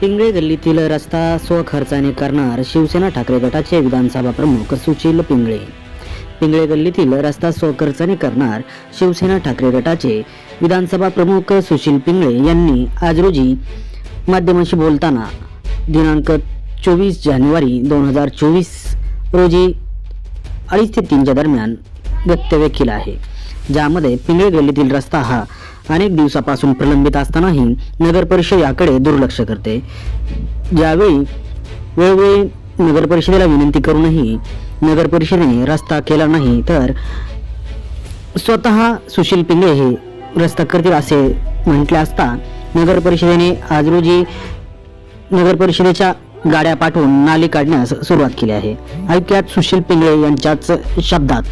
पिंगळे गल्लीतील रस्ता स्वखर्चाने करणार शिवसेना ठाकरे गटाचे विधानसभा प्रमुख सुशील पिंगळे. पिंगळे गल्लीतील रस्ता स्वखर्चाने करणार शिवसेना ठाकरे गटाचे विधानसभा प्रमुख सुशील पिंगळे यांनी आज रोजी माध्यमांशी बोलताना दिनांक चोवीस जानेवारी दोन हजार चोवीस रोजी अडीच ते तीनच्या दरम्यान वक्तव्य केलं आहे. ज्यामध्ये पिंगळे गल्लीतील रस्ता हा अनेक दिवसापासून प्रलंबित असतानाही नगर परिषद याकडे दुर्लक्ष करते. ज्यावेळी वेळोवेळी नगर परिषदेला विनंती करूनही नगर परिषदेने रस्ता केला नाही तर स्वतः सुशील पिंगळे हे रस्ता करतील असे म्हटले असता नगर परिषदेने आज रोजी नगर परिषदेच्या गाड्या पाठवून नाली काढण्यास सुरुवात केली आहे. ऐक्यात सुशील पिंगळे यांच्याच शब्दात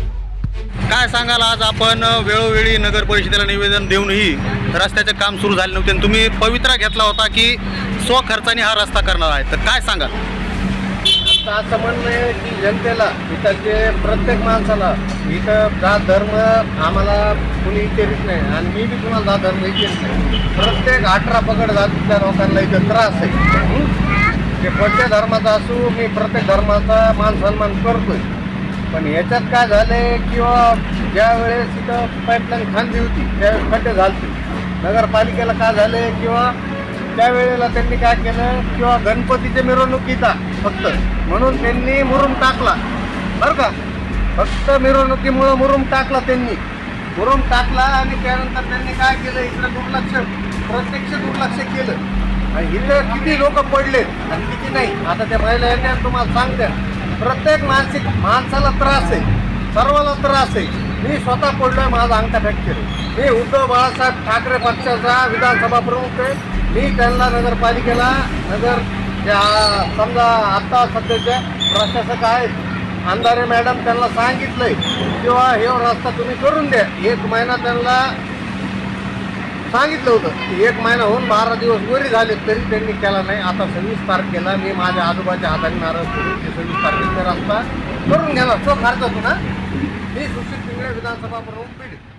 काय सांगाल आज आपण वेळोवेळी नगर परिषदेला निवेदन देऊनही रस्त्याचे काम सुरू झाले नव्हते आणि तुम्ही पवित्रा घेतला होता की स्वखर्चाने हा रस्ता करणार आहे. तर काय सांगाल? आता असं म्हणणं आहे की जनतेला इथं जे प्रत्येक माणसाला इथं जात धर्म आम्हाला कुणी विचारित नाही आणि मी बी कुणाला जात धर्म विचारित नाही. प्रत्येक अठरा पकड जातीतल्या लोकांना इथं त्रास आहे. ते कोणत्या धर्माचा असू मी प्रत्येक धर्माचा मान सन्मान करतोय. पण याच्यात काय झालंय किंवा ज्या वेळेस इथं पाईपलाईन खांदी होती त्यावेळेस खड्डे झालते. नगरपालिकेला काय झाले किंवा त्यावेळेला त्यांनी काय केलं किंवा गणपतीच्या मिरवणुकीचा फक्त. म्हणून त्यांनी मुरुम टाकला. बरं का? फक्त मिरवणुकीमुळं मुरुम टाकला त्यांनी. मुरुम टाकला आणि त्यानंतर त्यांनी काय केलं? इकडं दुर्लक्ष प्रत्यक्ष दुर्लक्ष केलं. आणि इथं किती लोक पडलेत? आणि किती नाही? आता त्या महिला तुम्हाला सांगत्या. प्रत्येक मानसिक माणसाला त्रास आहे. सर्वाला त्रास आहे. मी स्वतः पडलोय माझा अंगठा फ्रॅक्चर मी उद्धव बाळासाहेब ठाकरे पक्षाचा विधानसभा प्रमुख आहे. मी त्यांना नगरपालिकेला नगर त्या समजा आत्ता सध्याच्या प्रशासक आहेत. अंधारे मॅडम त्यांना सांगितलंय किंवा हे रस्ता तुम्ही करून द्या. एक महिना त्यांना सांगितलं होतं की एक महिना होऊन बारा दिवस वरी झाले तरी त्यांनी केला नाही. आता सव्वीस तारखेला मी माझ्या आजोबाच्या हाताने नाराज करून ते सव्वीस तारखेचा रस्ता करून घ्याला तो खर्च होतो ना? मी सुशील पिंगळे विधानसभा प्रमुख पीडित.